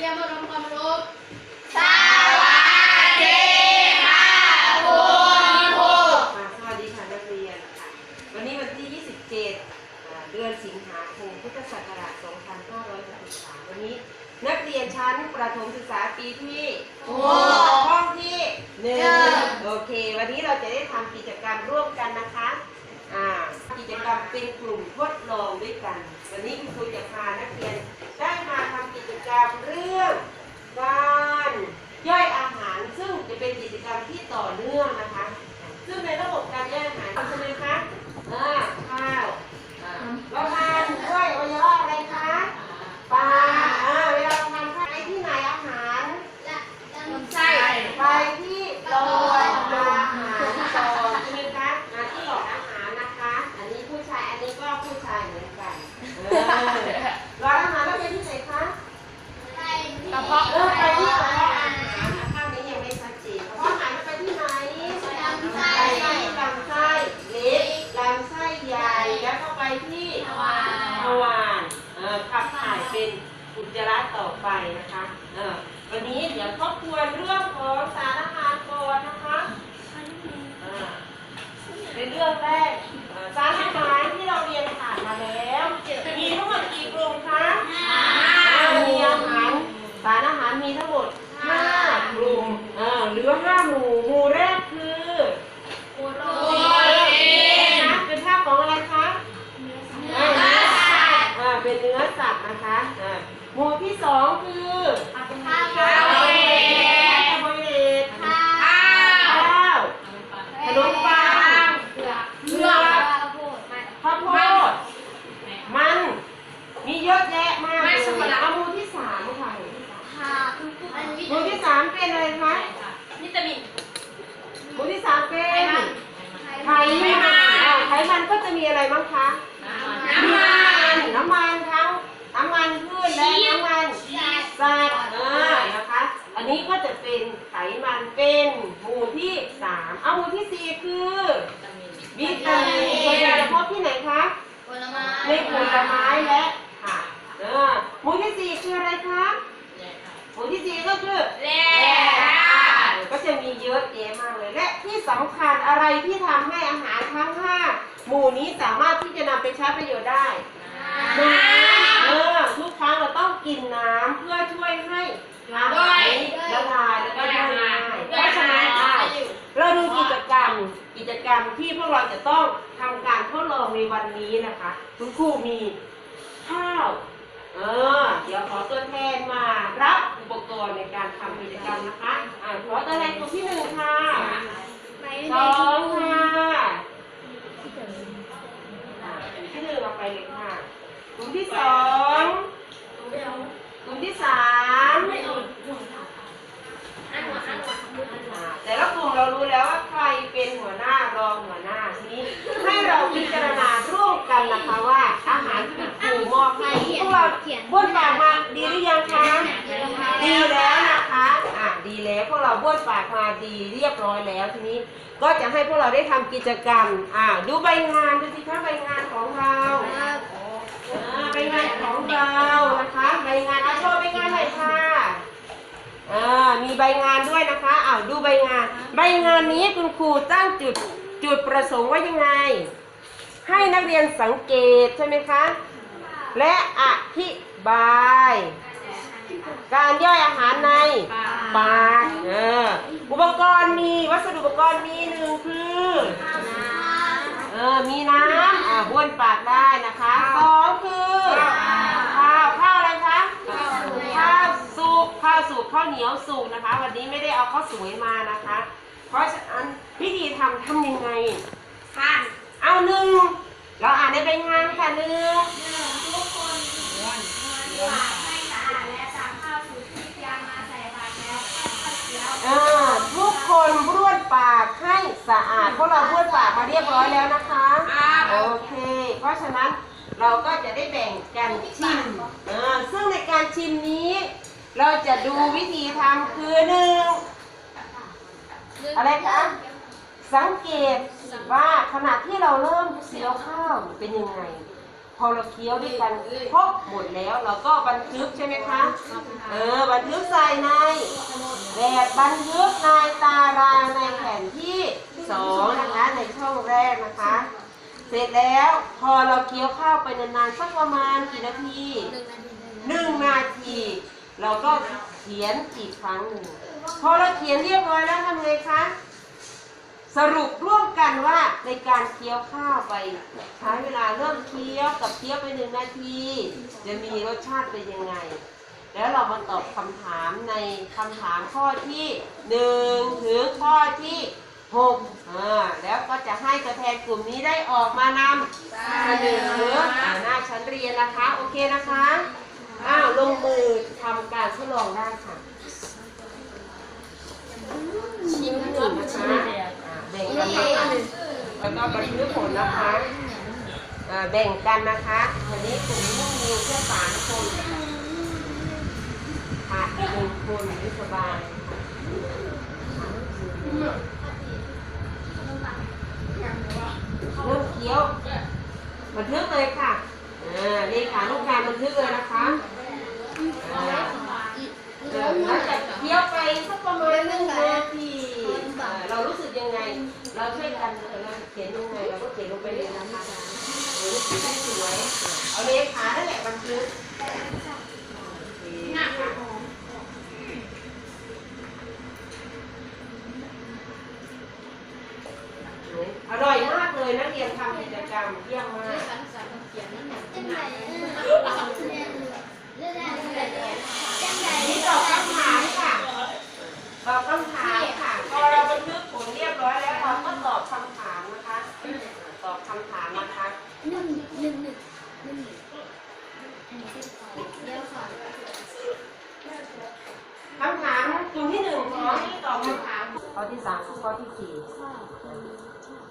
เรียนมาทำความรู้สวัสดีค่ะคุณครูสวัสดีค่ะนักเรียนค่ะ วันนี้วันที่ 27 เดือนสิงหาคม พุทธศักราช 2563 วันนี้นักเรียนชั้นประถมศึกษาปีที่ห้องที่หนึ่งโอเค วันนี้เราจะได้ทำกิจกรรมร่วมกันนะคะอ่ากิจกรรมเป็นกลุ่มทดลองด้วยกัน วันนี้คุณครูจะพานักเรียน กิจกรรมเรื่องการย่อยอาหาร ซึ่งจะเป็นกิจกรรมที่ต่อเนื่องนะคะ ซึ่งในระบบการย่อยอาหารใช่ไหมคะอ่าข้าวอ่าเราทานด้วยอวัยวะอะไรคะปลาอ่าเวลาเราทานข้าวไปที่ไหนอาหารลำไส้ไปที่หลอดอาหารก่อนใช่ไหมคะมาที่หลอดอาหารนะคะ อันนี้ผู้ชายอันนี้ก็ผู้ชายเหมือนกันเออหลอดอาหารเราเป็นที่ไหนคะ กระเพาะ เออไปที่กระเพาะอาหารภาพนี้ยังไม่ชัดเจนกระเพาะอาหารมันไปที่ไหน ลำไส้ ไปที่ลำไส้เล็กลำไส้ใหญ่แล้วก็ไปที่ ทวาร ทวารเอ่อขับถ่ายเป็นอุจจาระต่อไป นะคะเออวันนี้เดี๋ยวทบทวนเรื่องของสารอาหารก่อนนะคะเออเป็นเรื่องแรกเอ่อสารอาหารที่เราเรียนผ่านมาแล้ว มีทั้งหมดกี่กลุ่มคะอ่ามีอาหารสารอาหารมีทั้งหมดห้ากลุ่มเออหรือว่าห้าหมู่หมู่แรกคือโอ้โหนะเป็นภาพของอะไรคะเนื้อสัตว์อ่าเป็นเนื้อสัตว์นะคะอ่าหมู่ที่สองคือ ข้าว คาร์โบไฮเดรต ข้า ข้าวขนมปัง เผือกเผือกข้าวโพดมัน ข้าวโพดมัน มีเยอะแยะมากเลยเอาหมู่ที่สามค่ะหมู่ที่สาม ค่ะคุณครูอันวิ หมู่ที่สามเป็นอะไรคะ วิตามิน หมู่ที่สามเป็น ไข ไขมันอ่าไขมันก็จะมีอะไรบ้างคะ น้ำมัน น้ำมันทั้งน้ำมันพืชและน้ำมันสัตว์อ่านะคะ อันนี้ก็จะ เป็นไขมันเป็นหมู่ที่สามเอาหมู่ที่สี่คือวิตามินส่วนใหญ่จะพบที่ไหนคะผลไม้ในผลไม้และผักเออหมู่ที่สี่คืออะไรคะหมู่ที่สี่ก็คือแร่ก็จะมีเยอะแยะมากเลยและที่สำคัญอะไรที่ทำให้อาหารทั้งห้าหมู่นี้สามารถที่จะนำไปใช้ประโยชน์ได้น้ำเออทุกครั้งเราต้องกินน้ำเพื่อช่วยให้ อาหารละลายแล้วก็ย่อยง่ายเพราะฉะนั้นอะเราดูกิจกรรมกิจกรรมที่พวกเราจะต้องทำการทดลองในวันนี้นะคะ คุณครูมีข้าวเออเดี๋ยวขอตัวแทนมารับอุปกรณ์ในการทำกิจกรรมนะคะอ่าขอตัวแทนกลุ่มที่หนึ่งค่ะสองค่ะอ่ากลุ่มที่หนึ่งเอาไปเลยค่ะกลุ่มที่สองกลุ่มที่สามอ่าแต่ละกลุ่มเรารู้แล้วว่าใครเป็นหัวหน้าร องหัวหน้าทีนี้ให้เราพิจารณาร่วมกันนะคะว่าอาหารที่ครูมอบให้พวกเราบ้วนปากมาดีหรือยังคะดีแล้วนะคะอะดีแล้วพวกเราบ้วนปากมาดีเรียบร้อยแล้วทีนี้ ก็จะให้พวกเราได้ทำกิจกรรมอ่าดูใบงานดูสิคะใบงานของเราใบงานของเรานะคะใบงานเอาโชว์ใบงานหน่อยค่ะอ่ามีใบงานด้วยนะคะอ้าวดูใบงาน ใบงานนี้คุณครูตั้งจุด จุดประสงค์ไว้ยังไง ให้นักเรียนสังเกตใช่ไหมคะ และอธิบาย การย่อยอาหารในปากเอออุปกรณ์มีวัสดุอุปกรณ์มีหนึ่งคือเออมีน้ำอ่าบ้วนปากได้นะคะสองคือข้าวข้าวอะไรคะข้าวสุกข้าวสุกข้าวเหนียวสุกนะคะ วันนี้ไม่ได้เอาข้าวสวยมานะคะ เพราะฉะนั้นวิธีทำทำยังไงเอาหนึ่งเราอ่านในใบงานค่ะหนึ่งทุกคนปากให้สะอาดและตักข้าวสู่ที่เตรียมมาใส่บาตรแล้วข้าวเสียวอ่าทุกคนบ้วนปากให้สะอาดพวกเราบ้วนปากมาเรียบร้อยแล้วนะคะโอเค เพราะฉะนั้นเราก็จะได้แบ่งกันชิมอ่าซึ่งในการชิมนี้ เราจะดูวิธีทำคือหนึ่ง อะไรคะ สังเกตว่าขณะที่เราเริ่มเคี้ยวข้าวเป็นยังไงพพอเราเคี้ยวด้วยกันครบหมดแล้วเราก็บันทึกใช่ไหมคะ เออ บันทึกใส่ในแบบบันทึกในตารางในแผนที่สองนะคะในช่องแรกนะคะ เสร็จแล้วพอเราเคี้ยวข้าวไปนานๆสักประมาณกี่นาทีหนึ่งนาที เราก็เขียนอีกครั้งหนึ่ง พอเราเขียนเรียบร้อยแล้วทำไงคะ สรุปร่วมกันว่าในการเคี้ยวข้าวไปใช้เวลาเริ่มเคี้ยวกับเคี้ยวไปหนึ่งนาที จะมีรสชาติเป็นยังไง แล้วเรามาตอบคำถามในคำถามข้อที่หนึ่งถึงข้อที่หกอ่าแล้วก็จะให้ตัวแทนกลุ่มนี้ได้ออกมานำเสนอหน้าชั้นเรียนนะคะ โอเคนะคะ อ้าว ลงมือทำการทดลองได้ค่ะ ชิ้นหนึ่งนะคะอ่าแบ่งกันนะคะแล้วก็บันทึกผลนะคะอ่าแบ่งกันนะคะวันนี้กลุ่มนี้มีแค่สามคนค่ะหนึ่งคนไม่สบายเริ่มเคี้ยวบันทึกเลยค่ะอ่านี่ค่ะลูกการบันทึกเลยนะคะอ่าเดี๋ยวหลังจากเคี้ยวไปสักประมาณหนึ่งนา รารู้สึกยังไง เราช่วยกันเราเขียนยังไงเราก็เขียนลงไปเลยนะคะเออเขียนให้สวย เอาเลขานั่นแหละบันทึกโอเคนะอร่อยมากเลยนักเรียนทำกิจกรรมเยี่ยมมากนี่ตอบคำถามค่ะตอบคำถามค่ะพอเรา นทึกผลเรียบร้อยแล้วเราก็ตอบคำถามนะคะตอบคำถามนะคะหนึ่งหนึ่งหนึ่งหนึ่งเดียวคำถามกลุ่มที่หนึ่งขอให้ตอบคำถามข้อที่สามข้อที่สี่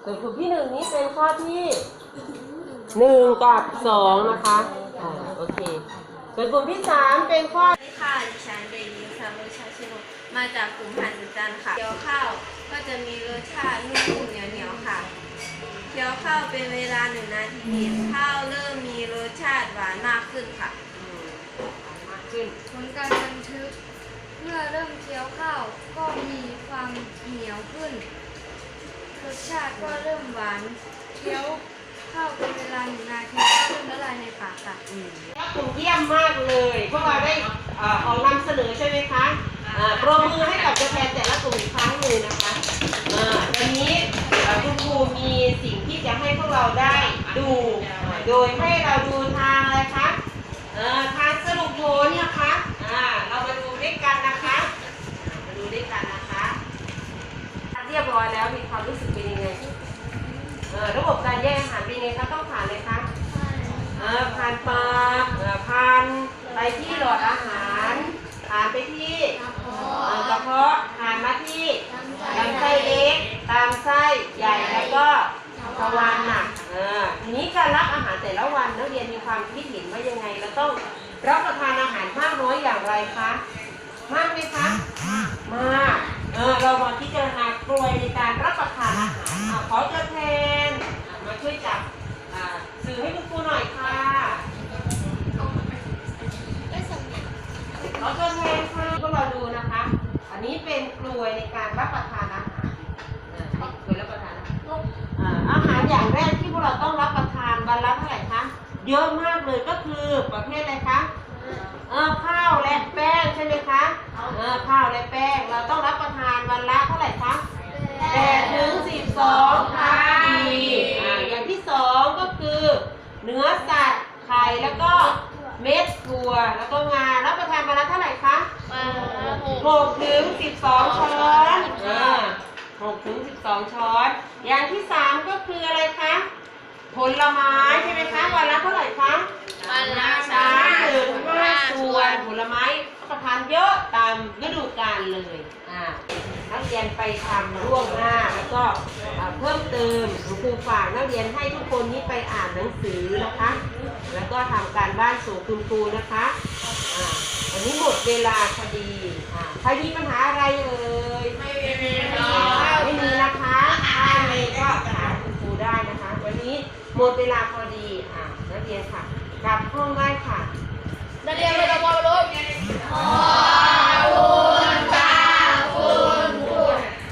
ส่วนกลุ่มที่หนึ่งนี้เป็นข้อที่หนึ่งกับสองนะคะโอเคส่วนกลุ่มที่สามเป็นข้อค่ะดิฉันเด็กหญิงสาวชาชิโน มาจากกลุ่มหันจันทร์ค่ะเคี้ยวข้าวก็จะมีรสชาตินุ่มๆเหนียวเหนียวๆค่ะเคี้ยวข้าวเป็นเวลาหนึ่งนาทีข้าวเริ่มมีรสชาติหวานมากขึ้นค่ะอืมมากขึ้นผลการบันทึกเมื่อเริ่มเคี้ยวข้าวก็มีความเหนียวขึ้น รสชาติก็เริ่มหวานเคี้ยวข้าวเป็นเวลาหนึ่งนาทีก็เริ่มละลายในปากค่ะกลุ่มเยี่ยมมากเลยพวกเราได้เอ่อออกนำเสนอใช่ไหมคะอ่า ปรบมือให้กับตัวแทนแต่ละกลุ่มอีกครั้งหนึ่งนะคะอ่าวันนี้เอ่อคุณครูมีสิ่งที่จะให้พวกเราได้ดูอ่าโดยให้เราดูทางอะไรคะเอ่อทางสรุปผลนะคะอ่าเรามาดูด้วยกันนะคะอ่ามาดูด้วยกันนะคะ เรียบร้อยแล้วมีความรู้สึกเป็นยังไงเอ่อระบบการแยกอาหารเป็นยังไงคะต้องผ่านเลยคะเอ่อผ่านปากเอ่อผ่านไปที่หลอดอาหารผ่านไปที่เอ่อ กระเพาะผ่านมาที่ลำไส้เล็กตามไส้ใหญ่แล้วก็ทวารหนักเออทีนี้การรับอาหารแต่ละวันนักเรียนมีความคิดเห็นว่ายังไงเราต้องรับประทานอาหารมากน้อยอย่างไรคะมากไหมคะมากเออเรามาพิจารณากลวยในการรับประทานอาหารอะขอตัวแทนอะมาช่วยจับอ่าสื่อให้คุณครูหน่อยค่ะขอตัวแทน วยในการรับประทานอาหารอ่ากลวยรับประทานอาหารอ่าอาหารอย่างแรกที่พวกเราต้องรับประทานวันละเท่าไหร่คะเยอะมากเลยก็คือประเภทอะไรคะเออข้าวและแป้งใช่ไหมคะเออข้าวและแป้งเราต้องรับประทานวันละเท่าไหร่คะแปดถึงสิบสองครั้งดีอ่าอย่างที่สองก็คือ เนื้อสัตว์ไข่แล้วก็เม็ดถั่วแล้วก็งารับประทานวันละเท่าไหร่คะ หกถึงสิบสองช้อนอ่าหกถึงสิบสองช้อน อย่างที่สามก็คืออะไรคะ ผลไม้ใช่ไหมคะ วันละเท่าไหร่คะวันละสามถึงห้าส่วนผลไม้ประทานเยอะตามฤดูกาลเลย อ่า นักเรียนไปทำร่วงหน้าแล้วก็อ่าเพิ่มเติมคุณครูฝากนักเรียนให้ทุกคนนี้ไปอ่านหนังสือนะคะ แล้วก็ทำการบ้านสู่คุณครูนะคะ อ่า วันนี้หมดเวลาพอดีอ่าใครมีปัญหาอะไรเอ่ยไม่มีไม่มีนะคะถ้ามีก็ถามคุณครูได้นะคะ วันนี้หมดเวลาพอดีอ่านักเรียนรียนค่ะกลับห้องได้ค่ะนักเรียนไม่ต้องมองลบ